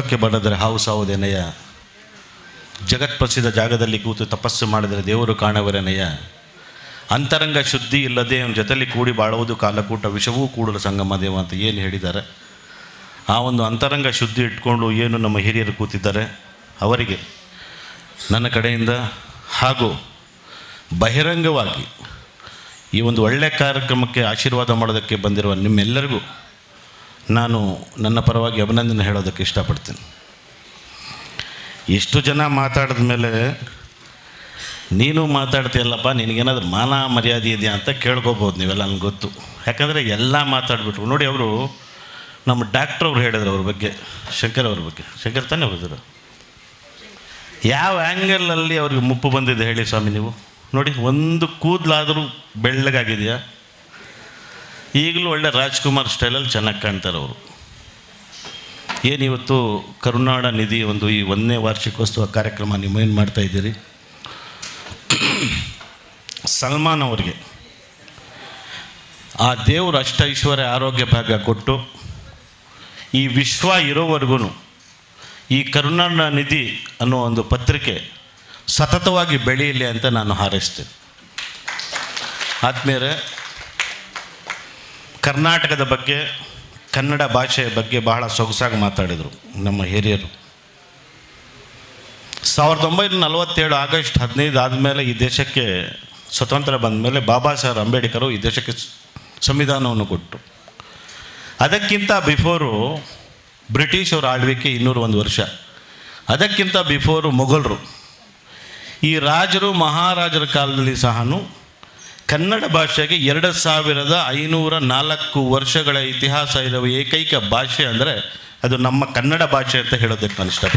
ಲೋಕಕ್ಕೆ ಬರೆದರೆ ಹಾವು ಸಾವುದೇನಯ್ಯ ಜಗತ್ಪ್ರಸಿದ್ಧ ಜಾಗದಲ್ಲಿ ಕೂತು ತಪಸ್ಸು ಮಾಡಿದರೆ ದೇವರು ಕಾಣವರೇನಯ್ಯ ಅಂತರಂಗ ಶುದ್ಧಿ ಇಲ್ಲದೆ ಅವನ ಜೊತೆಯಲ್ಲಿ ಕೂಡಿ ಬಾಳುವುದು ಕಾಲಕೂಟ, ವಿಷವೂ ಕೂಡಲು ಸಂಗಮ ದೇವ ಅಂತ ಏನು ಹೇಳಿದ್ದಾರೆ. ಆ ಒಂದು ಅಂತರಂಗ ಶುದ್ಧಿ ಇಟ್ಕೊಂಡು ಏನು ನಮ್ಮ ಹಿರಿಯರು ಕೂತಿದ್ದಾರೆ? ಅವರಿಗೆ, ನನ್ನ ಕಡೆಯಿಂದ ಹಾಗೂ ಬಹಿರಂಗವಾಗಿ ಈ ಒಂದು ಒಳ್ಳೆಯ ಕಾರ್ಯಕ್ರಮಕ್ಕೆ ಆಶೀರ್ವಾದ ಮಾಡೋದಕ್ಕೆ ಬಂದಿರುವ ನಿಮ್ಮೆಲ್ಲರಿಗೂ ನಾನು ನನ್ನ ಪರವಾಗಿ ಅಭಿನಂದನೆ ಹೇಳೋದಕ್ಕೆ ಇಷ್ಟಪಡ್ತೀನಿ. ಎಷ್ಟು ಜನ ಮಾತಾಡಿದ ಮೇಲೆ ನೀನು ಮಾತಾಡ್ತೀಯಲ್ಲಪ್ಪ, ನಿನಗೇನಾದ್ರೂ ಮಾನ ಮರ್ಯಾದೆ ಇದೆಯಾ ಅಂತ ಕೇಳ್ಕೊಬೋದು ನೀವೆಲ್ಲ ನನಗೆ ಗೊತ್ತು. ಯಾಕಂದರೆ ಎಲ್ಲ ಮಾತಾಡ್ಬಿಟ್ರು. ನೋಡಿ ಅವರು ನಮ್ಮ ಡಾಕ್ಟ್ರ್ ಅವ್ರು ಹೇಳಿದ್ರು ಅವ್ರ ಬಗ್ಗೆ, ಶಂಕರ್ ಅವ್ರ ಬಗ್ಗೆ. ಶಂಕರ್ ತಾನೇ ಹೋದರು ಯಾವ ಆ್ಯಂಗಲಲ್ಲಿ ಅವ್ರಿಗೆ ಮುಪ್ಪು ಬಂದಿದೆ ಹೇಳಿ ಸ್ವಾಮಿ ನೀವು? ನೋಡಿ, ಒಂದು ಕೂದಲಾದರೂ ಬೆಳ್ಳಗಾಗಿದೆಯಾ? ಈಗಲೂ ಒಳ್ಳೆ ರಾಜ್ಕುಮಾರ್ ಸ್ಟೈಲಲ್ಲಿ ಚೆನ್ನಾಗಿ ಕಾಣ್ತಾರೆ ಅವರು. ಏನಿವತ್ತು ಕರುನಾಡ ನಿಧಿ ಒಂದು ಈ ಒಂದನೇ ವಾರ್ಷಿಕೋತ್ಸವ ಕಾರ್ಯಕ್ರಮ ಏನು ಮಾಡ್ತಾ ಇದ್ದೀರಿ? ಸಲ್ಮಾನ್ ಅವರಿಗೆ. ಆ ದೇವರು ಅಷ್ಟ ಐಶ್ವರ್ಯ ಆರೋಗ್ಯ ಭಾಗ್ಯ ಕೊಟ್ಟು ಈ ವಿಶ್ವ ಇರೋವರೆಗೂ ಈ ಕರುನಾಡ ನಿಧಿ ಅನ್ನೋ ಒಂದು ಪತ್ರಿಕೆ ಸತತವಾಗಿ ಬೆಳೆಯಲಿ ಅಂತ ನಾನು ಹಾರೈಸ್ತೇನೆ. ಆದಮೇಲೆ ಕರ್ನಾಟಕದ ಬಗ್ಗೆ, ಕನ್ನಡ ಭಾಷೆಯ ಬಗ್ಗೆ ಬಹಳ ಸೊಗಸಾಗಿ ಮಾತಾಡಿದರು ನಮ್ಮ ಹಿರಿಯರು. ಸಾವಿರದ ಒಂಬೈನೂರ ನಲವತ್ತೇಳು ಆಗಸ್ಟ್ ಹದಿನೈದು ಆದಮೇಲೆ ಈ ದೇಶಕ್ಕೆ ಸ್ವತಂತ್ರ ಬಂದ ಮೇಲೆ ಬಾಬಾ ಸಾಹೇಬ್ ಅಂಬೇಡ್ಕರು ಈ ದೇಶಕ್ಕೆ ಸಂವಿಧಾನವನ್ನು ಕೊಟ್ಟರು ಅದಕ್ಕಿಂತ ಬಿಫೋರು ಬ್ರಿಟಿಷ್ ಅವರ ಆಳ್ವಿಕೆ ಇನ್ನೂರು ಒಂದು ವರ್ಷ. ಅದಕ್ಕಿಂತ ಬಿಫೋರು ಮೊಘಲರು. ಈ ರಾಜರು ಮಹಾರಾಜರ ಕಾಲದಲ್ಲಿ ಸಹನು ಕನ್ನಡ ಭಾಷೆಗೆ ಎರಡು ಸಾವಿರದ ಐನೂರ ನಾಲ್ಕು ವರ್ಷಗಳ ಇತಿಹಾಸ ಇರುವ ಏಕೈಕ ಭಾಷೆ ಅಂದರೆ ಅದು ನಮ್ಮ ಕನ್ನಡ ಭಾಷೆ ಅಂತ ಹೇಳೋದಕ್ಕೆ ನಾನು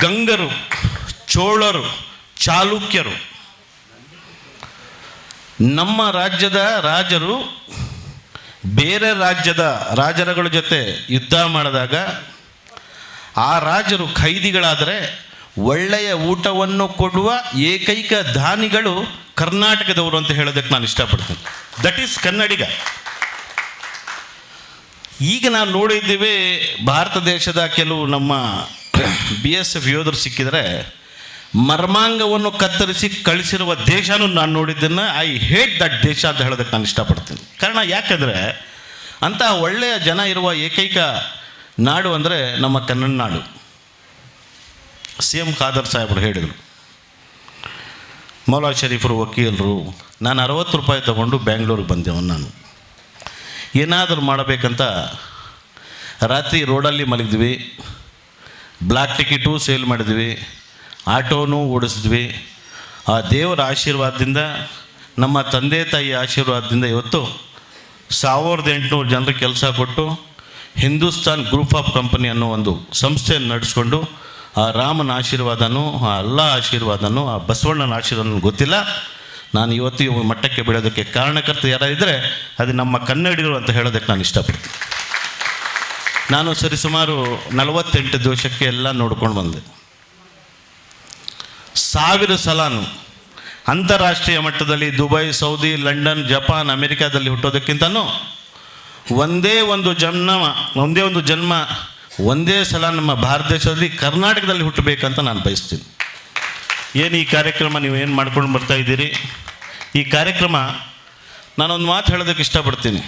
ಗಂಗರು, ಚೋಳರು, ಚಾಲುಕ್ಯರು. ನಮ್ಮ ರಾಜ್ಯದ ರಾಜರು ಬೇರೆ ರಾಜ್ಯದ ರಾಜರುಗಳ ಜೊತೆ ಯುದ್ಧ ಮಾಡಿದಾಗ ಆ ರಾಜರು ಖೈದಿಗಳಾದರೆ ಒಳ್ಳೆಯ ಊಟವನ್ನು ಕೊಡುವ ಏಕೈಕ ದಾನಿಗಳು ಕರ್ನಾಟಕದವರು ಅಂತ ಹೇಳೋದಕ್ಕೆ ನಾನು ಇಷ್ಟಪಡ್ತೀನಿ. That is Kannadiga. ಈಗ ನಾವು ನೋಡಿದ್ದೀವಿ, ಭಾರತ ದೇಶದ ಕೆಲವು ನಮ್ಮ ಬಿ ಎಸ್ ಎಫ್ ಯೋಧರು ಸಿಕ್ಕಿದರೆ, ಮರ್ಮಾಂಗವನ್ನು ಕತ್ತರಿಸಿ ಕಳಿಸಿರುವ ದೇಶನೂ ನಾನು ನೋಡಿದ್ದನ್ನು ಐ ಹೇಟ್ ದಟ್ ದೇಶ ಅಂತ ಹೇಳೋದಕ್ಕೆ ನಾನು ಇಷ್ಟಪಡ್ತೀನಿ. ಕಾರಣ ಯಾಕಂದರೆ ಅಂತಹ ಒಳ್ಳೆಯ ಜನ ಇರುವ ಏಕೈಕ ನಾಡು ಅಂದರೆ ನಮ್ಮ ಕನ್ನಡ ನಾಡು. ಸಿ ಎಂ ಖಾದರ್ ಸಾಹೇಬರು ಹೇಳಿದರು. ಮೌಲಾ ಶರೀಫರು ವಕೀಲರು, ನಾನು ಅರವತ್ತು ರೂಪಾಯಿ ತಗೊಂಡು ಬ್ಯಾಂಗ್ಳೂರಿಗೆ ಬಂದೆವು ನಾನು. ಏನಾದರೂ ಮಾಡಬೇಕಂತ ರಾತ್ರಿ ರೋಡಲ್ಲಿ ಮಲಗಿದ್ವಿ ಬ್ಲ್ಯಾಕ್ ಟಿಕೆಟು ಸೇಲ್ ಮಾಡಿದ್ವಿ, ಆಟೋನೂ ಓಡಿಸಿದ್ವಿ. ಆ ದೇವರ ಆಶೀರ್ವಾದದಿಂದ, ನಮ್ಮ ತಂದೆ ತಾಯಿ ಆಶೀರ್ವಾದದಿಂದ ಇವತ್ತು ಸಾವಿರದ ಎಂಟುನೂರು ಜನರಿಗೆ ಕೆಲಸ ಕೊಟ್ಟು ಹಿಂದೂಸ್ತಾನ್ ಗ್ರೂಪ್ ಆಫ್ ಕಂಪನಿ ಅನ್ನೋ ಒಂದು ಸಂಸ್ಥೆಯನ್ನು ನಡೆಸ್ಕೊಂಡು ಆ ರಾಮನ ಆಶೀರ್ವಾದನೂ, ಆ ಅಲ್ಲ ಆಶೀರ್ವಾದನೂ, ಆ ಬಸವಣ್ಣನ ಆಶೀರ್ವಾದ ಗೊತ್ತಿಲ್ಲ. ನಾನು ಇವತ್ತು ಇವ ಮಟ್ಟಕ್ಕೆ ಬಿಡೋದಕ್ಕೆ ಕಾರಣಕರ್ತ ಯಾರಿದ್ದರೆ ಅದು ನಮ್ಮ ಕನ್ನಡಿಗರು ಅಂತ ಹೇಳೋದಕ್ಕೆ ನಾನು ಇಷ್ಟಪಡ್ತೀನಿ. ನಾನು ಸರಿಸುಮಾರು ನಲವತ್ತೆಂಟು ದೋಷಕ್ಕೆ ಎಲ್ಲ ನೋಡ್ಕೊಂಡು ಬಂದೆ. ಸಾವಿರ ಸಲಾನು ಅಂತಾರಾಷ್ಟ್ರೀಯ ಮಟ್ಟದಲ್ಲಿ ದುಬೈ, ಸೌದಿ, ಲಂಡನ್, ಜಪಾನ್, ಅಮೆರಿಕಾದಲ್ಲಿ ಹುಟ್ಟೋದಕ್ಕಿಂತನೂ ಒಂದೇ ಒಂದು ಜನ್ಮ, ಒಂದೇ ಒಂದು ಜನ್ಮ ಒಂದೇ ಸಲ ನಮ್ಮ ಭಾರತ ದೇಶದಲ್ಲಿ ಕರ್ನಾಟಕದಲ್ಲಿ ಹುಟ್ಟಬೇಕಂತ ನಾನು ಬಯಸ್ತೀನಿ. ಏನು ಈ ಕಾರ್ಯಕ್ರಮ ನೀವು ಏನು ಮಾಡ್ಕೊಂಡು ಬರ್ತಾ ಇದ್ದೀರಿ? ಈ ಕಾರ್ಯಕ್ರಮ ನಾನೊಂದು ಮಾತು ಹೇಳೋದಕ್ಕೆ ಇಷ್ಟಪಡ್ತೀನಿ.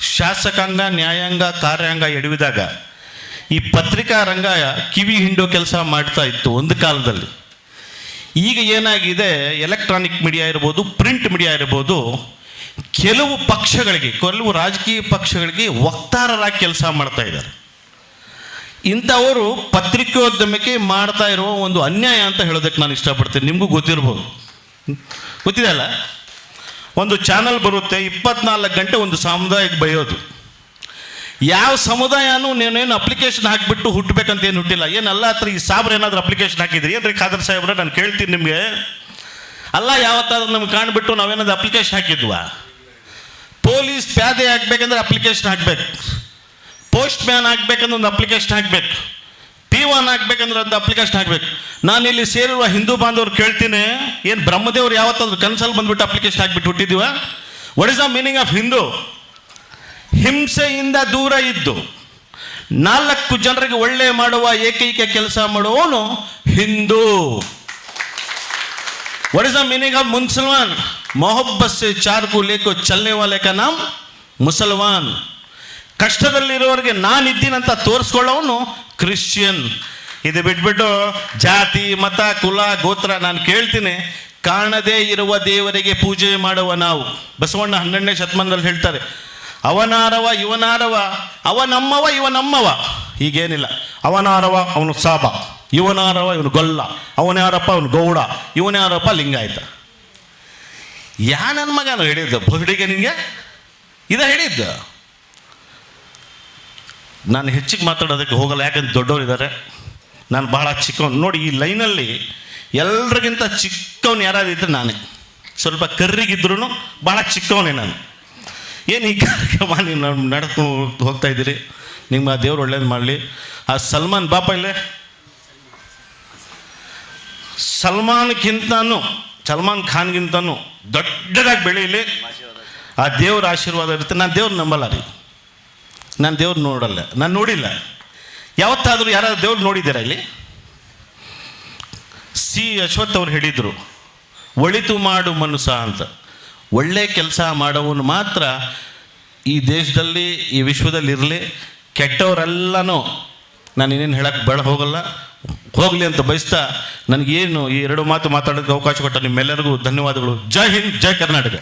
ಶಾಸಕಾಂಗ, ನ್ಯಾಯಾಂಗ, ಕಾರ್ಯಾಂಗ ಎಡವಿದಾಗ ಈ ಪತ್ರಿಕಾ ರಂಗ ಕಿವಿ ಹಿಂಡೋ ಕೆಲಸ ಮಾಡ್ತಾ ಇತ್ತು ಒಂದು ಕಾಲದಲ್ಲಿ. ಈಗ ಏನಾಗಿದೆ? ಎಲೆಕ್ಟ್ರಾನಿಕ್ ಮೀಡಿಯಾ ಇರ್ಬೋದು, ಪ್ರಿಂಟ್ ಮೀಡಿಯಾ ಇರ್ಬೋದು, ಕೆಲವು ಪಕ್ಷಗಳಿಗೆ, ಕೆಲವು ರಾಜಕೀಯ ಪಕ್ಷಗಳಿಗೆ ವಕ್ತಾರರಾಗಿ ಕೆಲಸ ಮಾಡ್ತಾ ಇದ್ದಾರೆ. ಇಂಥವರು ಪತ್ರಿಕೋದ್ಯಮಕ್ಕೆ ಮಾಡ್ತಾ ಇರುವ ಒಂದು ಅನ್ಯಾಯ ಅಂತ ಹೇಳೋದಕ್ಕೆ ನಾನು ಇಷ್ಟಪಡ್ತೀನಿ. ನಿಮಗೂ ಗೊತ್ತಿರ್ಬೋದು. ಗೊತ್ತಿದೆ ಅಲ್ಲ? ಒಂದು ಚಾನಲ್ ಬರುತ್ತೆ, ಇಪ್ಪತ್ನಾಲ್ಕು ಗಂಟೆ ಒಂದು ಸಮುದಾಯಕ್ಕೆ ಬೈಯೋದು. ಯಾವ ಸಮುದಾಯನೂ ನೀನೇನು ಅಪ್ಲಿಕೇಶನ್ ಹಾಕಿಬಿಟ್ಟು ಹುಟ್ಟಬೇಕಂತ ಏನು ಹುಟ್ಟಿಲ್ಲ. ಏನಲ್ಲ ಹತ್ರ ಈ ಸಾಬ್ರು ಏನಾದರೂ ಅಪ್ಲಿಕೇಶನ್ ಹಾಕಿದ್ರಿ? ಏನ್ರಿ ಖಾದರ್ ಸಾಹೇಬ್ರೆ, ನಾನು ಕೇಳ್ತೀನಿ ನಿಮಗೆ. ಅಲ್ಲ, ಯಾವತ್ತಾದ್ರೂ ನಮ್ಗೆ ಕಾಣ್ಬಿಟ್ಟು ನಾವೇನಾದ್ರು ಅಪ್ಲಿಕೇಶನ್ ಹಾಕಿದ್ವಾ? ಪೊಲೀಸ್ ಪ್ಯಾದೆ ಹಾಕ್ಬೇಕಂದ್ರೆ ಅಪ್ಲಿಕೇಶನ್ ಹಾಕ್ಬೇಕು. ಪೋಸ್ಟ್ ಮ್ಯಾನ್ ಆಗಬೇಕಂದ್ರೆ ಒಂದು ಅಪ್ಲಿಕೇಶನ್ ಹಾಕಬೇಕು. ಪಿ ಒನ್ ಹಾಕ್ಬೇಕಂದ್ರೆ ಒಂದು ಅಪ್ಲಿಕೇಶನ್ ಹಾಕಬೇಕು. ನಾನು ಇಲ್ಲಿ ಸೇರಿರುವ ಹಿಂದೂ ಬಾಂಧವರು ಕೇಳ್ತೀನಿ, ಏನು ಬ್ರಹ್ಮದೇವರು ಯಾವತ್ತಾದ್ರೂ ಕನ್ಸಲ್ಲಿ ಬಂದುಬಿಟ್ಟು ಅಪ್ಲಿಕೇಶನ್ ಹಾಕ್ಬಿಟ್ಟು ಹುಟ್ಟಿದ್ದೀವ? What is the meaning of Hindu ಹಿಂಸೆಯಿಂದ ದೂರ ಇದ್ದು, ನಾಲ್ಕು ಜನರಿಗೆ ಒಳ್ಳೆ ಮಾಡುವ ಏಕೈಕ ಕೆಲಸ ಮಾಡುವವನು Hindu. What is the meaning of Musalman? ಮೊಹಬ್ಬಸ್ ಚಾರ್ಕು ಲೇಖೋ ಚಲ್ನೆ ವಾಲೆ ಕಾ ನಾಮ್ ಮುಸಲ್ಮಾನ್. ಕಷ್ಟದಲ್ಲಿರೋರಿಗೆ ನಾನಿದ್ದೀನಂತ ತೋರಿಸ್ಕೊಳ್ಳೋನು ಕ್ರಿಶ್ಚಿಯನ್. ಇದು ಬಿಟ್ಬಿಟ್ಟು ಜಾತಿ, ಮತ, ಕುಲ, ಗೋತ್ರ ನಾನು ಕೇಳ್ತೀನಿ. ಕಾಣದೇ ಇರುವ ದೇವರಿಗೆ ಪೂಜೆ ಮಾಡುವ ನಾವು. ಬಸವಣ್ಣ ಹನ್ನೆರಡನೇ ಶತಮಾನದಲ್ಲಿ ಹೇಳ್ತಾರೆ, ಅವನಾರವ, ಇವನಾರವ ಅವ ಇವನಮ್ಮವ. ಇವ ನಮ್ಮವ ಹೀಗೇನಿಲ್ಲ ಅವನಾರವ, ಅವನು ಸಾಬ. ಇವನಾರವ, ಇವನು ಗೊಲ್ಲ. ಅವನ್ಯಾರಪ್ಪ, ಅವನು ಗೌಡ. ಇವನ್ಯಾರಪ್ಪ, ಲಿಂಗಾಯತ. ಯಾ ನನ್ನ ಮಗನು ಹೇಳಿದ್ದು? ಬಗಡಿಗೆ ನಿನಗೆ? ಇದ ಹೇಳಿದ್ದು? ನಾನು ಹೆಚ್ಚಿಗೆ ಮಾತಾಡೋದಕ್ಕೆ ಹೋಗಲ್ಲ, ಯಾಕಂದ್ರೆ ದೊಡ್ಡವರಿದ್ದಾರೆ ನಾನು ಬಹಳ ಚಿಕ್ಕವನು. ನೋಡಿ, ಈ ಲೈನಲ್ಲಿ ಎಲ್ರಿಗಿಂತ ಚಿಕ್ಕವನು ಯಾರಾದ್ರು ಇದ್ರೆ ನಾನೇ. ಸ್ವಲ್ಪ ಕರ್ರಿಗಿದ್ರು ಭಾಳ ಚಿಕ್ಕವನೇ ನಾನು. ಏನು ಈ ಕಾರ್ಯಕ್ರಮ ನೀವು ನಡ್ಕೊಂಡು ಹೋಗ್ತಾ ಇದ್ದೀರಿ? ನಿಮ್ಮ ದೇವ್ರು ಒಳ್ಳೇದು ಮಾಡಲಿ. ಆ ಸಲ್ಮಾನ್ ಬಾಪ ಇಲ್ಲೇ? ಸಲ್ಮಾನ್ಗಿಂತನೂ, ಸಲ್ಮಾನ್ ಖಾನ್ಗಿಂತನೂ ದೊಡ್ಡದಾಗಿ ಬೆಳೀಲಿ ಆ ದೇವ್ರ ಆಶೀರ್ವಾದ ಇರುತ್ತೆ. ನಾನು ದೇವ್ರು ನಂಬಲ್ಲ ರೀ. ನಾನು ದೇವ್ರು ನೋಡಲ್ಲ, ನಾನು ನೋಡಿಲ್ಲ. ಯಾವತ್ತಾದರೂ ಯಾರಾದ್ರು ದೇವ್ರು ನೋಡಿದ್ದೀರಾ ಇಲ್ಲಿ? ಸಿ ಅಶ್ವಥ್ ಅವ್ರು ಹೇಳಿದರು, ಒಳಿತು ಮಾಡು ಮನುಷ್ಯ ಅಂತ. ಒಳ್ಳೆ ಕೆಲಸ ಮಾಡೋವನು ಮಾತ್ರ ಈ ದೇಶದಲ್ಲಿ, ಈ ವಿಶ್ವದಲ್ಲಿ ಇರಲಿ. ಕೆಟ್ಟವರೆಲ್ಲನೂ ನಾನು ಇನ್ನೇನು ಹೇಳಕ್ಕೆ ಬೇಡ ಹೋಗಲ್ಲ. ಹೋಗಲಿ ಅಂತ ಬಯಸ್ತಾ ನನಗೇನು ಈ ಎರಡು ಮಾತು ಮಾತಾಡೋಕ್ಕೆ ಅವಕಾಶ ಕೊಟ್ಟ ನಿಮ್ಮೆಲ್ಲರಿಗೂ ಧನ್ಯವಾದಗಳು. ಜೈ ಹಿಂದ್, ಜೈ ಕರ್ನಾಟಕ.